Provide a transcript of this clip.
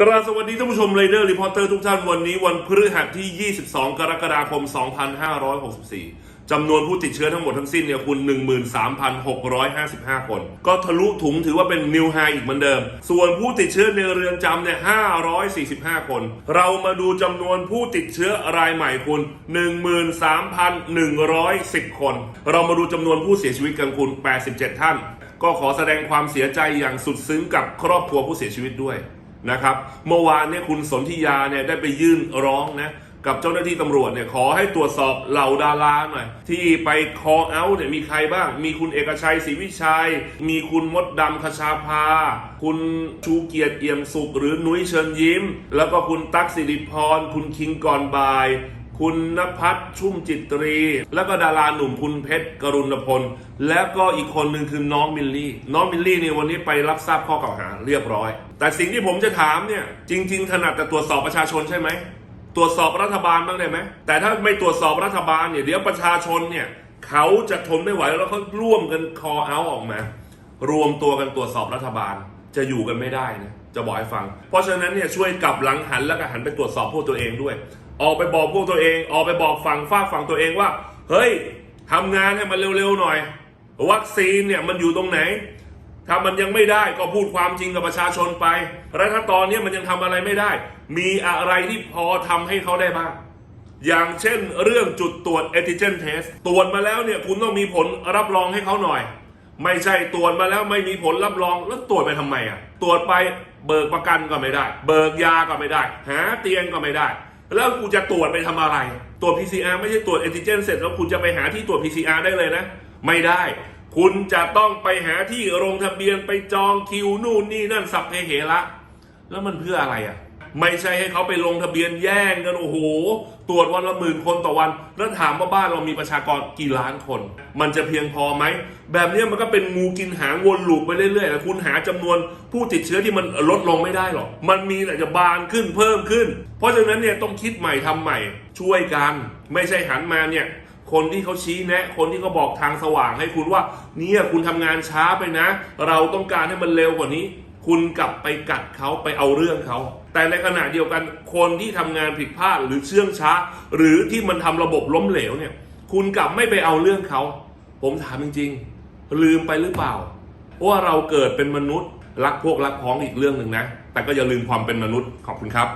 กราบสวัสดีท่านผู้ชมเรเดอร์รีพอร์เตอร์ทุกท่านวันนี้วันพฤหัสที่ 22 กรกฎาคม 2564 จำนวนผู้ติดเชื้อทั้งหมดทั้งสิ้นเนี่ยคุณ 13,655 คน ก็ทะลุถุงถือว่าเป็นนิวไฮอีกเหมือนเดิม ส่วนผู้ติดเชื้อในเรือนจำเนี่ย 545 คน เรามาดูจำนวนผู้ติดเชื้อรายใหม่คุณ 13,110 คน เรามาดูจำนวนผู้เสียชีวิตกันคุณ 87 ท่าน ก็ขอแสดงความเสียใจอย่างสุดซึ้งกับครอบครัวผู้เสียชีวิตด้วย นะครับ เมื่อวานเนี่ยคุณสนธิยาเนี่ยได้ไปยื่นร้องนะกับเจ้าหน้าที่ตำรวจเนี่ยขอให้ตรวจสอบเหล่าดาราหน่อยที่ไปคอเอาเนี่ยมีใครบ้าง มีคุณเอกชัยศรีวิชัย มีคุณมดดำคชาภา คุณชูเกียรติเอี่ยมสุข หรือนุ้ยเชิญยิ้ม แล้วก็คุณตั๊กสิริพร คุณคิงก่อนบาย คุณนภัสชุ่มจิตรี แล้วก็ดาราหนุ่มคุณเพชรกรุณพล แล้วก็อีกคนหนึ่งคือน้องมิลลี่ น้องมิลลี่เนี่ยวันนี้ไปรับทราบข้อกล่าวหาเรียบร้อย แต่สิ่งที่ผมจะถามเนี่ย จริงๆถนัดแต่ตรวจสอบประชาชนใช่ไหม ตรวจสอบรัฐบาลบ้างได้ไหม แต่ถ้าไม่ตรวจสอบรัฐบาลเนี่ยเดี๋ยวประชาชนเนี่ยเขาจะทนไม่ไหวแล้วเขาร่วมกันคอเอาออกมา รวมตัวกันตรวจสอบรัฐบาลจะอยู่กันไม่ได้นะจะบอกให้ฟัง เพราะฉะนั้นเนี่ยช่วยกลับหลังหันแล้วก็หันไปตรวจสอบพวกตัวเองด้วยออกไปบอกพวกตัวเอง ออกไปบอกฝั่งฝ้าฝั่งตัวเองว่า เฮ้ยทำงานให้มันเร็วๆหน่อย วัคซีนเนี่ยมันอยู่ตรงไหน ถ้ามันยังไม่ได้ก็พูดความจริงกับประชาชนไปแล้วถ้าตอนนี้มันยังทำอะไรไม่ได้ มีอะไรที่พอทำให้เขาได้บ้างอย่างเช่นเรื่องจุดตรวจ antigen test ตรวจมาแล้วเนี่ยคุณต้องมีผลรับรองให้เขาหน่อย ไม่ใช่ตรวจมาแล้วไม่มีผลรับรองแล้วตรวจไปทำไมอะ ตรวจไปเบิกประกันก็ไม่ได้ เบิกยาก็ไม่ได้ หาเตียงก็ไม่ได้ แล้วกูจะตรวจไปทำอะไร ตรวจ PCR ไม่ใช่ตรวจแอนติเจนเสร็จแล้วคุณจะไปหาที่ตรวจ PCR ได้เลยนะ ไม่ได้ คุณจะต้องไปหาที่โรงทะเบียนไปจองคิวนู่นนี่นั่นสับเพเหระแล้วมันเพื่ออะไรอะ ไม่ใช่ให้เขาไปลงทะเบียนแย่งกันโอ้โห ตรวจวันละหมื่นคนต่อวัน แล้วถามว่าบ้านเรามีประชากรกี่ล้านคน มันจะเพียงพอไหม แบบนี้มันก็เป็นงูกินหางวนลูปไปเรื่อยๆแต่คุณหาจำนวนผู้ติดเชื้อที่มันลดลงไม่ได้หรอก มันมีแต่จะบานขึ้นเพิ่มขึ้น เพราะฉะนั้นเนี่ยต้องคิดใหม่ทำใหม่ ช่วยกัน ไม่ใช่หันมาเนี่ยคนที่เขาชี้แนะ คนที่เขาบอกทางสว่างให้คุณว่าเนี่ยคุณทำงานช้าไปนะ เราต้องการให้มันเร็วกว่านี้ คุณกลับไปกัดเขาไปเอาเรื่องเขา แต่ในขณะเดียวกันคนที่ทำงานผิดพลาดหรือเชื่องช้า หรือที่มันทำระบบล้มเหลวเนี่ย คุณกลับไม่ไปเอาเรื่องเขา ผมถามจริง ๆ ลืมไปหรือเปล่าว่าเราเกิดเป็นมนุษย์ รักพวกรักพ้องอีกเรื่องหนึ่งนะ แต่ก็อย่าลืมความเป็นมนุษย์ขอบคุณครับ